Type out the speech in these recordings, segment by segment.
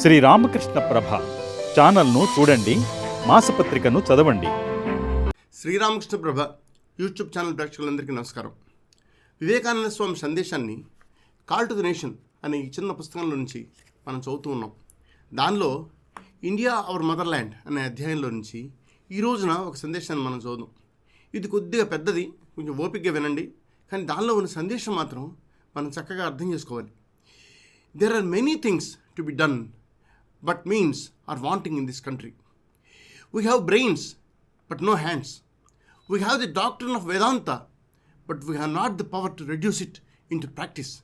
శ్రీ రామకృష్ణ ప్రభ ఛానల్ను చూడండి మాసపత్రికను చదవండి. శ్రీరామకృష్ణ ప్రభ యూట్యూబ్ ఛానల్ ప్రేక్షకులందరికీ నమస్కారం. వివేకానంద స్వామి సందేశాన్ని కాల్ టు ది నేషన్ అనే ఈ చిన్న పుస్తకంలో నుంచి మనం చదువుతూ ఉన్నాం. దానిలో ఇండియా అవర్ మదర్ ల్యాండ్ అనే అధ్యాయంలో నుంచి ఈ రోజున ఒక సందేశాన్ని మనం చదువుదాం. ఇది కొద్దిగా పెద్దది కొంచెం ఓపికగా వినండి కానీ దానిలో ఉన్న సందేశం మాత్రం మనం చక్కగా అర్థం చేసుకోవాలి. There are many things to be done but means are wanting in this country. We have brains, but no hands. We have the doctrine of Vedanta, but we have not the power to reduce it into practice.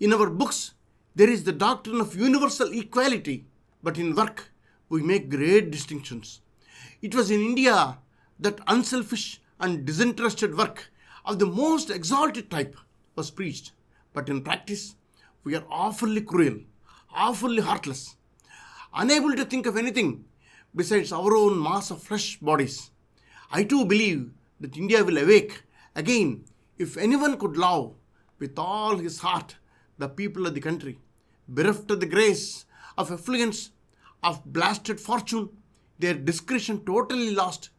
In our books, there is the doctrine of universal equality, but in work, we make great distinctions. It was in India that unselfish and disinterested work of the most exalted type was preached, but in practice, we are awfully cruel, awfully heartless, unable to think of anything besides our own mass of flesh bodies. I too believe that India will awake again if anyone could love with all his heart the people of the country, bereft of the grace of affluence, of blasted fortune, their discretion totally lost,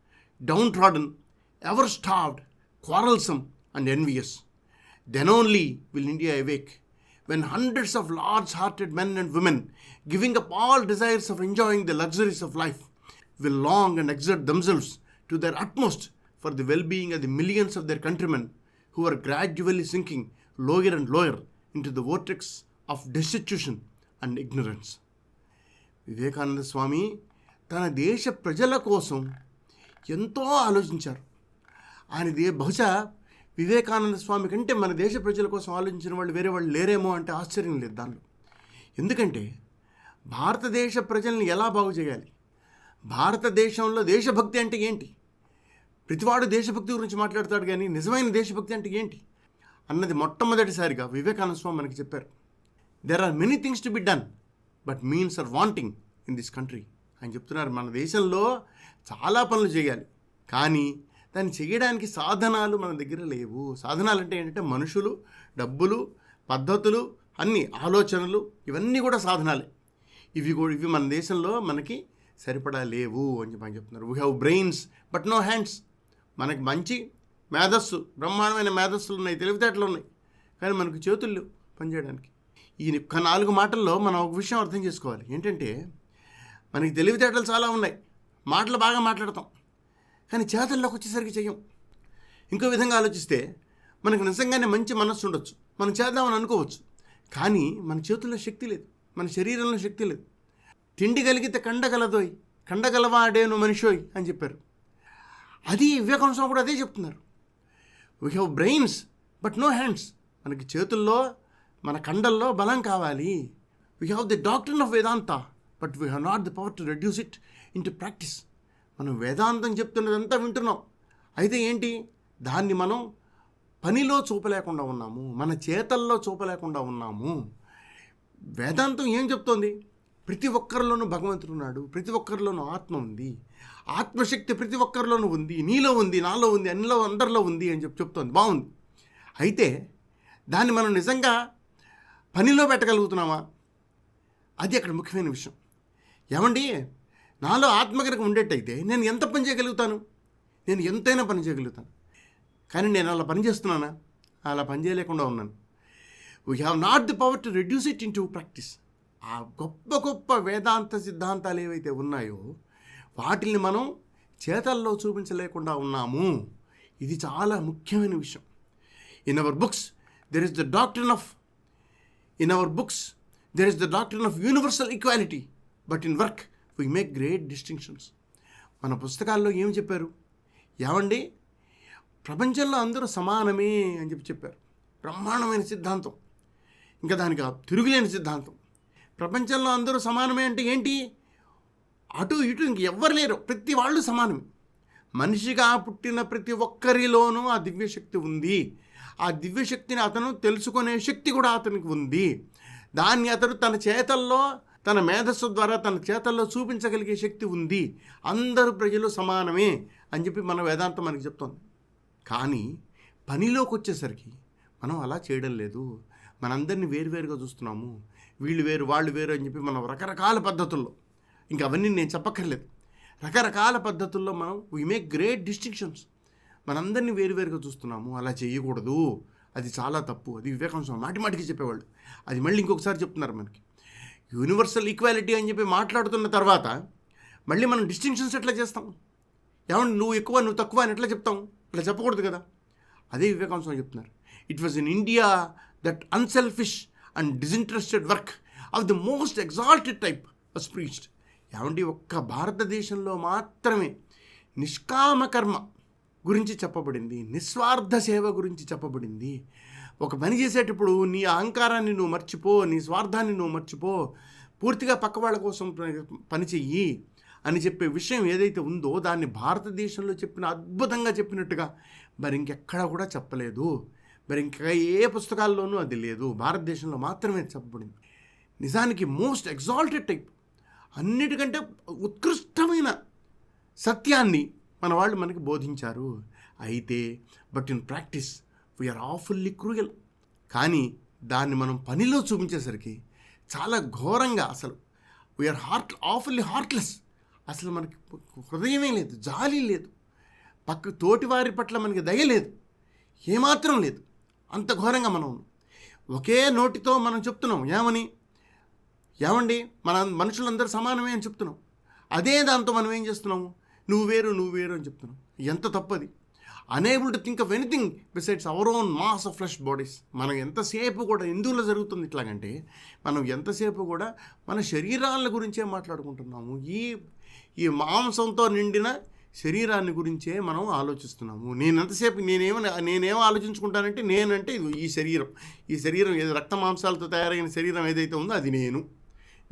downtrodden, ever starved, quarrelsome, and envious. Then only will India awake, when hundreds of large hearted men and women, giving up all desires of enjoying the luxuries of life, will long and exert themselves to their utmost for the well being of the millions of their countrymen who are gradually sinking lower and lower into the vortex of destitution and ignorance. Vivekananda Swami తన దేశ ప్రజల కోసం ఎంతో ఆలోచించారు ఆయనది బహుశా వివేకానంద స్వామి కంటే మన దేశ ప్రజల కోసం ఆలోచించిన వాళ్ళు వేరే వాళ్ళు లేరేమో అంటే ఆశ్చర్యం లేదు దానిలో. ఎందుకంటే భారతదేశ ప్రజల్ని ఎలా బాగు చేయాలి? భారతదేశంలో దేశభక్తి అంటే ఏంటి? ప్రతివాడు దేశభక్తి గురించి మాట్లాడతాడు కానీ నిజమైన దేశభక్తి అంటే ఏంటి? అన్నది మొట్టమొదటిసారిగా వివేకానంద స్వామి మనకి చెప్పారు. There are many things to be done but means are wanting in this country ఆయన చెప్తున్నారు మన దేశంలో చాలా పనులు చేయాలి. కానీ దాన్ని చేయడానికి సాధనాలు మన దగ్గర లేవు. సాధనాలు అంటే ఏంటంటే మనుషులు డబ్బులు పద్ధతులు అన్ని ఆలోచనలు ఇవన్నీ కూడా సాధనాలే. ఇవి కూడా ఇవి మన దేశంలో మనకి సరిపడా లేవు అని చెప్పి చెప్తున్నారు. We have brains but no hands మనకి మంచి మేధస్సు బ్రహ్మాండమైన మేధస్సులు ఉన్నాయి తెలివితేటలు ఉన్నాయి. కానీ మనకు చేతులు లేవు పనిచేయడానికి. ఈ నాలుగు మాటల్లో మనం ఒక విషయం అర్థం చేసుకోవాలి. ఏంటంటే మనకి తెలివితేటలు చాలా ఉన్నాయి. మాటలు బాగా మాట్లాడతాం. కానీ చేతల్లోకి వచ్చేసరికి చెయ్యం. ఇంకో విధంగా ఆలోచిస్తే మనకు నిజంగానే మంచి మనస్సు ఉండొచ్చు. మనం చేద్దామని అనుకోవచ్చు. కానీ మన చేతుల్లో శక్తి లేదు. మన శరీరంలో శక్తి లేదు. తిండి కలిగితే కండగలదోయ్ కండగలవాడేను మనిషోయ్ అని చెప్పారు. అది వివేకానంద స్వామి కూడా అదే చెప్తున్నారు. We have brains but no hands మనకి చేతుల్లో మన కండల్లో బలం కావాలి. We have the doctor of Vedanta but we have not the power to reduce it into practice మనం వేదాంతం చెప్తున్నదంతా వింటున్నాం. అయితే ఏంటి? దాన్ని మనం పనిలో చూపలేకుండా ఉన్నాము మన చేతల్లో చూపలేకుండా ఉన్నాము. వేదాంతం ఏం చెప్తోంది? ప్రతి ఒక్కరిలోనూ భగవంతుడు ఉన్నాడు ప్రతి ఒక్కరిలోనూ ఆత్మ ఉంది. ఆత్మశక్తి ప్రతి ఒక్కరిలోనూ ఉంది నీలో ఉంది నాలో ఉంది అన్నిలో అందరిలో ఉంది అని చెప్పి చెప్తోంది. బాగుంది. అయితే దాన్ని మనం నిజంగా పనిలో పెట్టగలుగుతున్నామా? అది అక్కడ ముఖ్యమైన విషయం. ఏమండి? నాలో ఆత్మ కనుక ఉండేట్టయితే నేను ఎంత పని చేయగలుగుతాను? నేను ఎంతైనా పని చేయగలుగుతాను. కానీ నేను అలా పని చేస్తున్నానా? అలా పని చేయలేకుండా ఉన్నాను. We have not the power to reduce it in to practice ఆ గొప్ప గొప్ప వేదాంత సిద్ధాంతాలు ఏవైతే ఉన్నాయో వాటిని మనం చేతల్లో చూపించలేకుండా ఉన్నాము. ఇది చాలా ముఖ్యమైన విషయం. In our books there is the doctor of in our books there is the doctor of universal equality but in work we make great distinctions మన పుస్తకాల్లో ఏం చెప్పారు? ఏమండి? ప్రపంచంలో అందరూ సమానమే అని చెప్పి చెప్పారు. బ్రహ్మాండమైన సిద్ధాంతం. ఇంకా దానికి తిరుగులేని సిద్ధాంతం. ప్రపంచంలో అందరూ సమానమే అంటే ఏంటి? అటు ఇటు ఇంక ఎవ్వరు లేరు. ప్రతి వాళ్ళు సమానమే. మనిషిగా పుట్టిన ప్రతి ఒక్కరిలోనూ ఆ దివ్యశక్తి ఉంది. ఆ దివ్యశక్తిని అతను తెలుసుకునే శక్తి కూడా అతనికి ఉంది. దాన్ని అతను తన చేతల్లో తన మేధస్సు ద్వారా తన చేతల్లో చూపించగలిగే శక్తి ఉంది. అందరూ ప్రజలు సమానమే అని చెప్పి మన వేదాంతం మనకి చెప్తోంది. కానీ పనిలోకి వచ్చేసరికి మనం అలా చేయడం లేదు. మనందరినీ వేరువేరుగా చూస్తున్నాము. వీళ్ళు వేరు వాళ్ళు వేరు అని చెప్పి మనం రకరకాల పద్ధతుల్లో ఇంకా అవన్నీ నేను చెప్పక్కర్లేదు. రకరకాల పద్ధతుల్లో మనం వీ మేక్ గ్రేట్ డిస్టింక్షన్స్ మనందరినీ వేరువేరుగా చూస్తున్నాము. అలా చేయకూడదు. అది చాలా తప్పు. అది వివేకాంశం మాటి మాటికి చెప్పేవాళ్ళు. అది మళ్ళీ ఇంకొకసారి చెప్తున్నారు మనకి. యూనివర్సల్ ఈక్వాలిటీ అని చెప్పి మాట్లాడుతున్న తర్వాత మళ్ళీ మనం డిస్టింక్షన్స్ ఎట్లా చేస్తాం? ఏమంటే నువ్వు ఎక్కువ నువ్వు తక్కువ అని ఎట్లా చెప్తాం? ఇట్లా చెప్పకూడదు కదా. అదే వివేకాంశం స్వామి చెప్తున్నారు. It was in India that unselfish and disinterested work of the most exalted type was preached ఏమండి ఒక్క భారతదేశంలో మాత్రమే నిష్కామ కర్మ గురించి చెప్పబడింది నిస్వార్థ సేవ గురించి చెప్పబడింది. ఒక పని చేసేటప్పుడు నీ అహంకారాన్ని నువ్వు మర్చిపో నీ స్వార్థాన్ని నువ్వు మర్చిపో పూర్తిగా పక్క వాళ్ళ కోసం పని చెయ్యి అని చెప్పే విషయం ఏదైతే ఉందో దాన్ని భారతదేశంలో చెప్పిన అద్భుతంగా చెప్పినట్టుగా మరి ఇంకెక్కడా కూడా చెప్పలేదు. మరి ఇంకా ఏ పుస్తకాల్లోనూ అది లేదు. భారతదేశంలో మాత్రమే చెప్పబడింది. నిజానికి మోస్ట్ ఎగ్జాల్టెడ్ టైప్ అన్నిటికంటే ఉత్కృష్టమైన సత్యాన్ని మన వాళ్ళు మనకి బోధించారు. అయితే but in practice we are awfully cruel కానీ దాన్ని మనం పనిలో చూపించేసరికి చాలా ఘోరంగా అసలు వీఆర్ హార్ట్ ఆఫుల్లీ హార్ట్లెస్ అసలు మనకి హృదయమే లేదు జాలి లేదు. పక్క తోటి వారి పట్ల మనకి దయ లేదు ఏమాత్రం లేదు. అంత ఘోరంగా మనం ఒకే నోటితో మనం చెప్తున్నాం ఏమని? ఏమండి? మన మనుషులందరూ సమానమే అని చెప్తున్నాం. అదే దాంతో మనం ఏం చేస్తున్నాము? నువ్వు వేరు నువ్వు వేరు అని చెప్తున్నాం. ఎంత తప్పది? Unable to think of anything besides our own mass of flesh bodies మనం ఎంతసేపు కూడా ఎందులో జరుగుతుంది ఇట్లాగంటే మనం ఎంతసేపు కూడా మన శరీరాల గురించే మాట్లాడుకుంటున్నాము. ఈ ఈ మాంసంతో నిండిన శరీరాన్ని గురించే మనం ఆలోచిస్తున్నాము. నేను ఎంతసేపు నేనేమో నేనేం ఆలోచించుకుంటానంటే నేనంటే ఈ శరీరం. ఈ శరీరం ఏది రక్త మాంసాలతో తయారైన శరీరం ఏదైతే ఉందో అది నేను.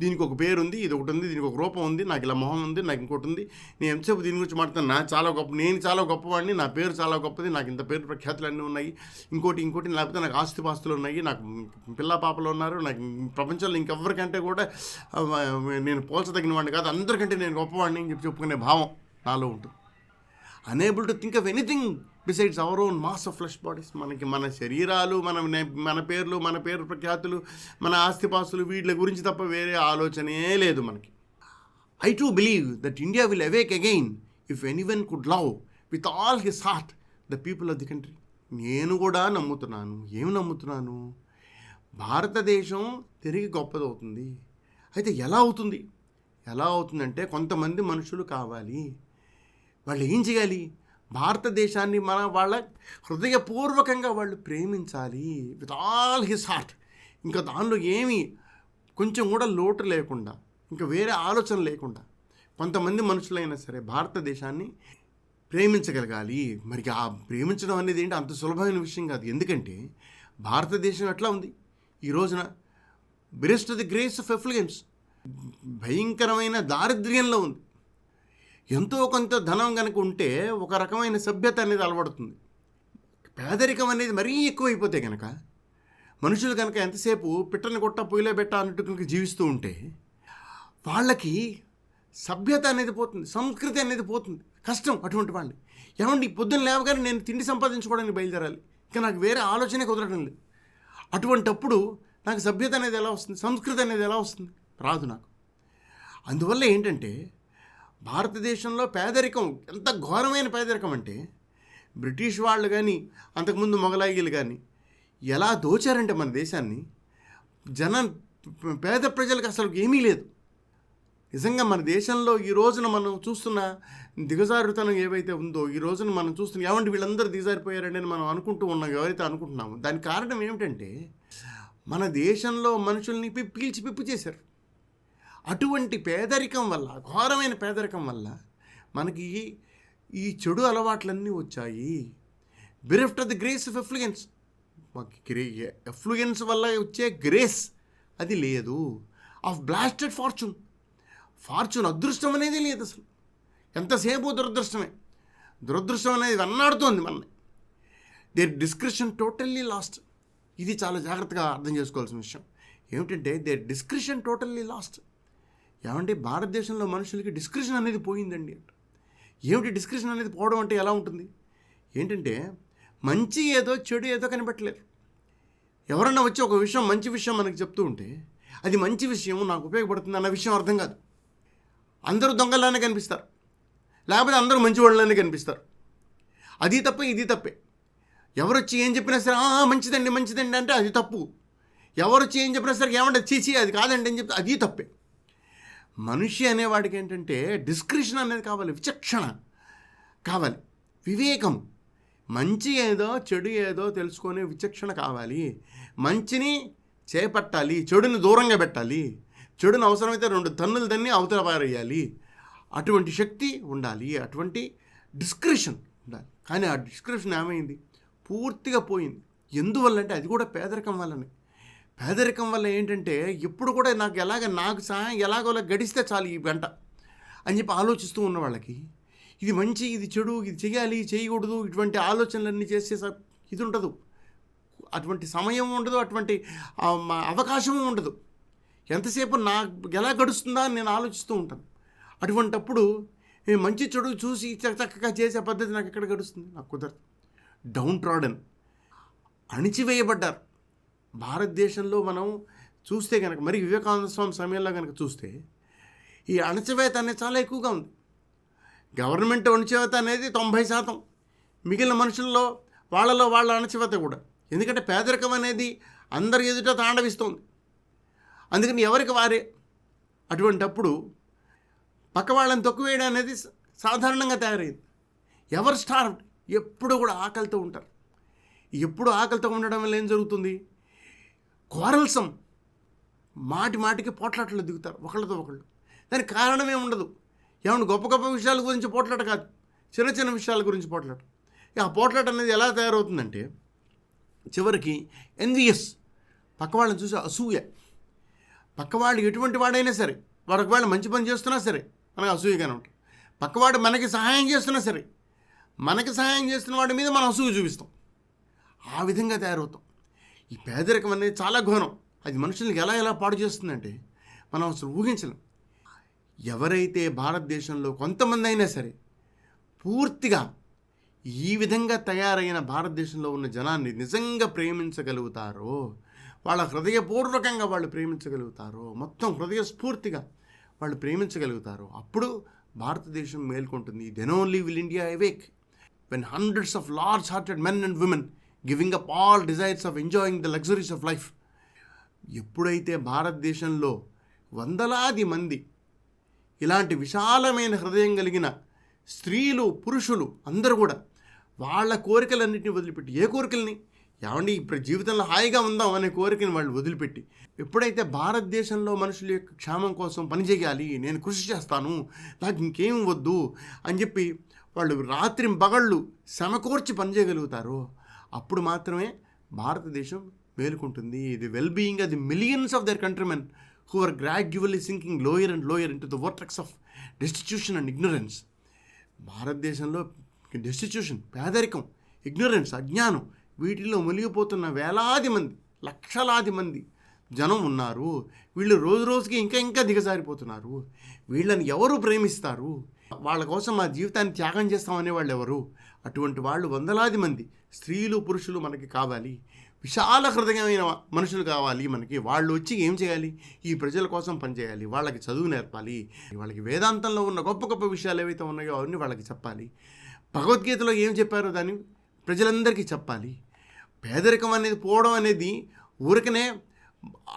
దీనికి ఒక పేరు ఉంది ఇది ఒకటి ఉంది దీనికి ఒక రూపం ఉంది నాకు ఇలా మొహం ఉంది నాకు ఇంకోటి ఉంది నేను ఎంతసేపు దీని గురించి మాట్లాడుతాను నా చాలా గొప్ప నేను చాలా గొప్పవాడిని నా పేరు చాలా గొప్పది నాకు ఇంత పేరు ప్రఖ్యాతులు అన్నీ ఉన్నాయి. ఇంకోటి ఇంకోటి లేకపోతే నాకు ఆస్తిపాస్తులు ఉన్నాయి నాకు పిల్ల పాపలు ఉన్నారు నాకు ప్రపంచంలో ఇంకెవ్వరికంటే కూడా నేను పోల్చదగిన వాడిని కాదు అందరికంటే నేను గొప్పవాడిని అని చెప్పి చెప్పుకునే భావం నాలో ఉంటుంది. Unable to think of anything besides our own mass of flesh bodies మనకి మన శరీరాలు మన మన పేర్లు మన పేరు ప్రఖ్యాతులు మన ఆస్తిపాస్తులు వీటి గురించి తప్ప వేరే ఆలోచనే లేదు మనకి. I to believe that India will awake again if anyone could love with all his heart the people of the country నేను కూడా నమ్ముతున్నాను. ఏమి నమ్ముతున్నాను? భారతదేశం తిరిగి గొప్పదవుతుంది. అయితే ఎలా అవుతుంది? ఎలా అవుతుందంటే కొంతమంది మనుషులు కావాలి. వాళ్ళు ఏం చేయాలి? భారతదేశాన్ని మన వాళ్ళ హృదయపూర్వకంగా వాళ్ళు ప్రేమించాలి విత్ ఆల్ హిస్ హార్ట్ ఇంకా దానిలో ఏమీ కొంచెం కూడా లోటు లేకుండా ఇంకా వేరే ఆలోచన లేకుండా కొంతమంది మనుషులైనా సరే భారతదేశాన్ని ప్రేమించగలగాలి. మరి ఆ ప్రేమించడం అనేది ఏంటి? అంత సులభమైన విషయం కాదు. ఎందుకంటే భారతదేశం ఎట్లా ఉంది? ఈ రోజున bereft the grace of affluence భయంకరమైన దారిద్ర్యంలో ఉంది. ఎంతో కొంత ధనం కనుక ఉంటే ఒక రకమైన సభ్యత అనేది అలవడుతుంది. పేదరికం అనేది మరీ ఎక్కువైపోతే కనుక మనుషులు కనుక ఎంతసేపు పిట్టని కొట్ట పొయ్యిలో పెట్ట అన్నట్టు కనుక జీవిస్తూ ఉంటే వాళ్ళకి సభ్యత అనేది పోతుంది సంస్కృతి అనేది పోతుంది కష్టం అటువంటి వాళ్ళు ఏమండి పొద్దున్న లేవగానే నేను తిండి సంపాదించుకోవడానికి బయలుదేరాలి ఇంకా నాకు వేరే ఆలోచనే కుదరడం లేదు. అటువంటప్పుడు నాకు సభ్యత అనేది ఎలా వస్తుంది సంస్కృతి అనేది ఎలా వస్తుంది? రాదు నాకు. అందువల్ల ఏంటంటే భారతదేశంలో పేదరికం ఎంత ఘోరమైన పేదరికం అంటే బ్రిటిష్ వాళ్ళు కానీ అంతకుముందు మొఘలాయిలు కానీ ఎలా దోచారంటే మన దేశాన్ని జన పేద ప్రజలకు అసలు ఏమీ లేదు. నిజంగా మన దేశంలో ఈ రోజున మనం చూస్తున్న దిగజారుతనం ఏవైతే ఉందో ఈ రోజున మనం చూస్తున్న ఏమంటే వీళ్ళందరూ దిగజారిపోయారని మనం అనుకుంటూ ఉన్నాం ఎవరైతే అనుకుంటున్నామో. దానికి కారణం ఏమిటంటే మన దేశంలో మనుషుల్ని పి- పీల్చి పిప్పు చేశారు. అటువంటి పేదరికం వల్ల ఘోరమైన పేదరికం వల్ల మనకి ఈ చెడు అలవాట్లన్నీ వచ్చాయి. Bereft of the grace of affluence affluence వల్ల వచ్చే గ్రేస్ అది లేదు. ఆఫ్ బ్లాస్టెడ్ ఫార్చ్యూన్ ఫార్చ్యూన్ అదృష్టం అనేది లేదు అసలు. ఎంతసేపు దురదృష్టమే. దురదృష్టం అనేది వెన్నాడుతోంది మనల్ని. దేర్ డిస్క్రిప్షన్ టోటల్లీ లాస్ట్ ఇది చాలా జాగ్రత్తగా అర్థం చేసుకోవాల్సిన విషయం. ఏమిటంటే దేర్ డిస్క్రిప్షన్ టోటల్లీ లాస్ట్ ఏమంటే భారతదేశంలో మనుషులకి డిస్క్రిప్షన్ అనేది పోయిందండి. ఏమిటి డిస్క్రిప్షన్ అనేది పోవడం అంటే ఎలా ఉంటుంది? ఏంటంటే మంచి ఏదో చెడు ఏదో కనిపెట్టలేరు ఎవరన్నా వచ్చి ఒక విషయం మంచి విషయం మనకు చెప్తూ ఉంటే అది మంచి విషయం నాకు ఉపయోగపడుతుంది అన్న విషయం అర్థం కాదు. అందరూ దొంగలానే కనిపిస్తారు. లేకపోతే అందరూ మంచి వాళ్ళనే కనిపిస్తారు. అది తప్పే ఇది తప్పే. ఎవరు వచ్చి ఏం చెప్పినా సరే మంచిదండి మంచిదండి అంటే అది తప్పు. ఎవరు వచ్చి ఏం చెప్పినా సరే ఏమంటే చీచి అది కాదండి అని చెప్తే అది తప్పే. మనిషి అనేవాడికి ఏంటంటే డిస్క్రిషన్ అనేది కావాలి విచక్షణ కావాలి వివేకం. మంచి ఏదో చెడు ఏదో తెలుసుకునే విచక్షణ కావాలి. మంచిని చేపట్టాలి చెడుని దూరంగా పెట్టాలి చెడుని అవసరమైతే రెండు తన్నులు తన్ని అవతల పారేయాలి. అటువంటి శక్తి ఉండాలి అటువంటి డిస్క్రిషన్ ఉండాలి. కానీ ఆ డిస్క్రిప్షన్ ఏమైంది? పూర్తిగా పోయింది. ఎందువల్ల అంటే అది కూడా పేదరికం వల్లనే. పేదరికం వల్ల ఏంటంటే ఎప్పుడు కూడా నాకు ఎలాగ నాకు సహాయం ఎలాగోలా గడిస్తే చాలు ఈ గంట అని చెప్పి ఆలోచిస్తూ ఉన్న వాళ్ళకి ఇది మంచి ఇది చెడు ఇది చేయాలి చేయకూడదు ఇటువంటి ఆలోచనలన్నీ చేసే ఇది ఉండదు. అటువంటి సమయం ఉండదు అటువంటి అవకాశము అవకాశం ఉండదు. ఎంతసేపు నా ఎలా గడుస్తుందా అని నేను ఆలోచిస్తూ ఉంటాను. అటువంటప్పుడు మంచి చెడు చూసి చక్క- చక్కగా చేసే పద్ధతి నాకు ఎక్కడ గడుస్తుంది? నాకు కుదరదు. Downtrodden. అణిచివేయబడ్డారు. భారతదేశంలో మనం చూస్తే కనుక మరి వివేకానంద స్వామి సమయంలో కనుక చూస్తే ఈ అణచివేత అనేది చాలా ఎక్కువగా ఉంది. గవర్నమెంట్ అణచివేత అనేది తొంభై శాతం. మిగిలిన మనుషుల్లో వాళ్ళలో వాళ్ళ అణచివేత కూడా. ఎందుకంటే పేదరికం అనేది అందరి ఎదుట తాండవిస్తోంది. అందుకని ఎవరికి వారే? అటువంటప్పుడు పక్క వాళ్ళని తొక్కువేయడం అనేది సాధారణంగా తయారైంది. ఎవరు స్టార్ ఎప్పుడు కూడా ఆకలితో ఉంటారు. ఎప్పుడు ఆకలితో ఉండడం వల్ల ఏం జరుగుతుంది? కోరల్సం మాటి మాటికి పోట్లాటలు దిగుతారు ఒకళ్ళతో ఒకళ్ళు. దానికి కారణమే ఉండదు. ఏమన్నా గొప్ప గొప్ప విషయాల గురించి పోట్లాట కాదు. చిన్న చిన్న విషయాల గురించి పోట్లాట. ఆ పోట్లాట అనేది ఎలా తయారవుతుందంటే చివరికి ఎన్విఎస్ పక్క వాళ్ళని చూసి అసూయ. పక్కవాడు ఎటువంటి వాడైనా సరే వాడు ఒకవేళ మంచి పని చేస్తున్నా సరే మనకు అసూయగానే ఉంటుంది పక్కవాడు మనకి సహాయం చేస్తున్నా సరే మనకి సహాయం చేస్తున్న వాడి మీద మనం అసూయ చూపిస్తాం. ఆ విధంగా తయారవుతాం. ఈ పేదరికం అనేది చాలా ఘోరం. అది మనుషుల్ని ఎలా ఎలా పాడు చేస్తుందంటే మనం అసలు ఊహించలేం. ఎవరైతే భారతదేశంలో కొంతమంది అయినా సరే పూర్తిగా ఈ విధంగా తయారైన భారతదేశంలో ఉన్న జనాన్ని నిజంగా ప్రేమించగలుగుతారో వాళ్ళ హృదయపూర్వకంగా వాళ్ళు ప్రేమించగలుగుతారో మొత్తం హృదయస్ఫూర్తిగా వాళ్ళు ప్రేమించగలుగుతారో అప్పుడు భారతదేశం మేల్కొంటుంది. Then only will India awake when hundreds of large hearted men and women giving up all desires of enjoying the luxuries of life ఎప్పుడైతే భారతదేశంలో వందలాది మంది ఇలాంటి విశాలమైన హృదయం కలిగిన స్త్రీలు పురుషులు అందరూ కూడా వాళ్ళ కోరికలన్నింటినీ వదిలిపెట్టి ఏ కోరికల్ని? ఏమండి ఇప్పుడు జీవితంలో హాయిగా ఉందాం అనే కోరికని వాళ్ళు వదిలిపెట్టి ఎప్పుడైతే భారతదేశంలో మనుషుల యొక్క క్షేమం కోసం పనిచేయాలి నేను కృషి చేస్తాను నాకు ఇంకేం వద్దు అని చెప్పి వాళ్ళు రాత్రి బగళ్ళు సమకూర్చి పనిచేయగలుగుతారు అప్పుడు మాత్రమే భారతదేశం మేలుకుంటుంది. ఇది వెల్ బీయింగ్ అది millions of their countrymen who are gradually sinking lower and lower in to the vortex of destitution and ignorance భారతదేశంలో డెస్టిట్యూషన్ పేదరికం ఇగ్నోరెన్స్ అజ్ఞానం వీటిల్లో మునిగిపోతున్న వేలాది మంది లక్షలాది మంది జనం ఉన్నారు. వీళ్ళు రోజు రోజుకి ఇంకా ఇంకా దిగజారిపోతున్నారు. వీళ్ళని ఎవరు ప్రేమిస్తారు? వాళ్ళ కోసం మా జీవితాన్ని త్యాగం చేస్తామనే వాళ్ళు ఎవరు? అటువంటి వాళ్ళు వందలాది మంది. స్త్రీలు పురుషులు మనకి కావాలి. విశాల హృదయమైన మనుషులు కావాలి మనకి. వాళ్ళు వచ్చి ఏం చేయాలి? ఈ ప్రజల కోసం పనిచేయాలి వాళ్ళకి చదువు నేర్పాలి. వాళ్ళకి వేదాంతంలో ఉన్న గొప్ప గొప్ప విషయాలు ఏవైతే ఉన్నాయో అవన్నీ వాళ్ళకి చెప్పాలి. భగవద్గీతలో ఏం చెప్పారో దాన్ని ప్రజలందరికీ చెప్పాలి. పేదరికం అనేది పోవడం అనేది ఊరికనే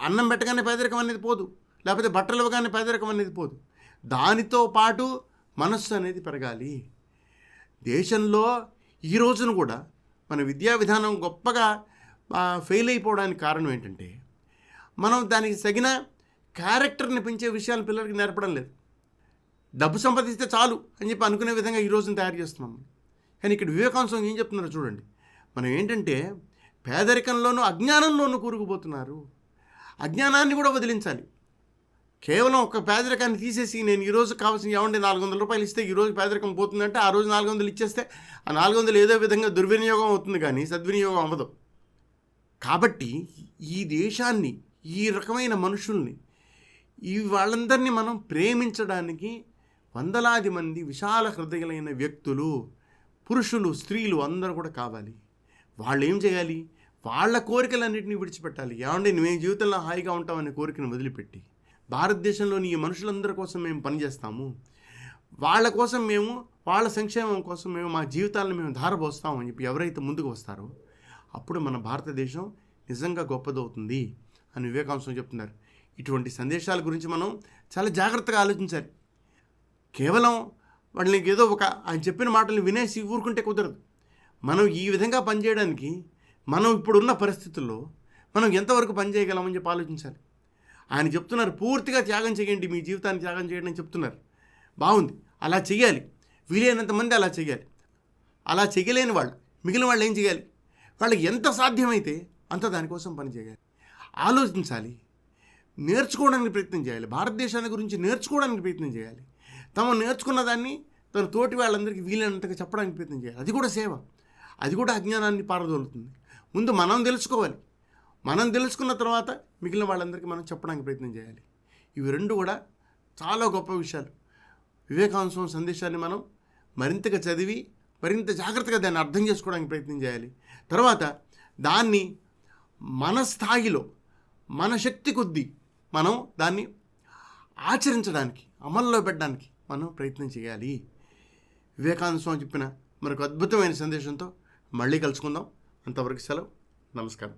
అన్నం పెట్టగానే పేదరికం అనేది పోదు. లేకపోతే బట్టలు ఇవ్వగానే పేదరికం అనేది పోదు. దానితో పాటు మనస్సు అనేది పెరగాలి. దేశంలో ఈ రోజున కూడా మన విద్యా విధానం గొప్పగా ఫెయిల్ అయిపోవడానికి కారణం ఏంటంటే మనం దానికి తగిన క్యారెక్టర్ని పెంచే విషయాలు పిల్లలకి నేర్పడం లేదు. డబ్బు సంపాదిస్తే చాలు అని చెప్పి అనుకునే విధంగా ఈ రోజున తయారు చేస్తున్నాం కానీ ఇక్కడ వివేకాంశం ఏం చెప్తున్నారో చూడండి. మనం ఏంటంటే పేదరికంలోనూ అజ్ఞానంలోనూ కూరుకుపోతున్నారు. అజ్ఞానాన్ని కూడా వదిలించాలి. కేవలం ఒక పేదరికాన్ని తీసేసి నేను ఈరోజు కావాల్సిన ఏమంటే నాలుగు వందల రూపాయలు ఇస్తే ఈరోజు పేదరికం పోతుందంటే ఆ రోజు నాలుగు వందలు ఇచ్చేస్తే ఆ నాలుగు వందలు ఏదో విధంగా దుర్వినియోగం అవుతుంది కానీ సద్వినియోగం అవ్వదు. కాబట్టి ఈ దేశాన్ని ఈ రకమైన మనుషుల్ని ఈ వాళ్ళందరినీ మనం ప్రేమించడానికి వందలాది మంది విశాల హృదయలైన వ్యక్తులు పురుషులు స్త్రీలు అందరూ కూడా కావాలి. వాళ్ళు ఏం చేయాలి? వాళ్ళ కోరికలన్నింటినీ విడిచిపెట్టాలి. ఏమంటే మేము జీవితంలో హాయిగా ఉంటామనే కోరికను వదిలిపెట్టి. భారతదేశంలోని ఈ మనుషులందరి కోసం మేము పనిచేస్తాము. వాళ్ళ కోసం మేము వాళ్ళ సంక్షేమం కోసం మేము మా జీవితాలను మేము ధారపోస్తామని చెప్పి ఎవరైతే ముందుకు వస్తారో అప్పుడు మన భారతదేశం నిజంగా గొప్పదవుతుంది అని వివేకాంశం చెప్తున్నారు. ఇటువంటి సందేశాల గురించి మనం చాలా జాగ్రత్తగా ఆలోచించాలి. కేవలం వాళ్ళకి ఏదో ఒక ఆయన చెప్పిన మాటలు వినేసి ఊరుకుంటే కుదరదు. మనం ఈ విధంగా పనిచేయడానికి మనం ఇప్పుడున్న పరిస్థితుల్లో మనం ఎంతవరకు పనిచేయగలమని చెప్పి ఆలోచించాలి. ఆయన చెప్తున్నారు పూర్తిగా త్యాగం చేయండి మీ జీవితాన్ని త్యాగం చేయండి అని చెప్తున్నారు. బాగుంది. అలా చేయాలి వీలైనంత మంది అలా చేయాలి అలా చేయలేని వాళ్ళు మిగిలిన వాళ్ళు ఏం చేయాలి వాళ్ళకి ఎంత సాధ్యమైతే అంత దానికోసం పని చేయాలి. ఆలోచించాలి. నేర్చుకోవడానికి ప్రయత్నం చేయాలి. భారతదేశాన్ని గురించి నేర్చుకోవడానికి ప్రయత్నం చేయాలి. తమ నేర్చుకున్న దాన్ని తన తోటి వాళ్ళందరికీ వీలైనంతగా చెప్పడానికి ప్రయత్నం చేయాలి. అది కూడా సేవ. అది కూడా అజ్ఞానాన్ని పారదోలుతుంది. ముందు మనం తెలుసుకోవాలి. మనం తెలుసుకున్న తర్వాత మిగిలిన వాళ్ళందరికీ మనం చెప్పడానికి ప్రయత్నం చేయాలి. ఇవి రెండు కూడా చాలా గొప్ప విషయాలు. వివేకాంశం సందేశాన్ని మనం మరింతగా చదివి మరింత జాగ్రత్తగా దాన్ని అర్థం చేసుకోవడానికి ప్రయత్నం చేయాలి. తర్వాత దాన్ని మన స్థాయిలో మన శక్తి కొద్దీ మనం దాన్ని ఆచరించడానికి అమల్లో పెట్టడానికి మనం ప్రయత్నం చేయాలి. వివేకానంద స్వామి చెప్పిన మరొక అద్భుతమైన సందేశంతో మళ్ళీ కలుసుకుందాం. అంతవరకు సెలవు. నమస్కారం.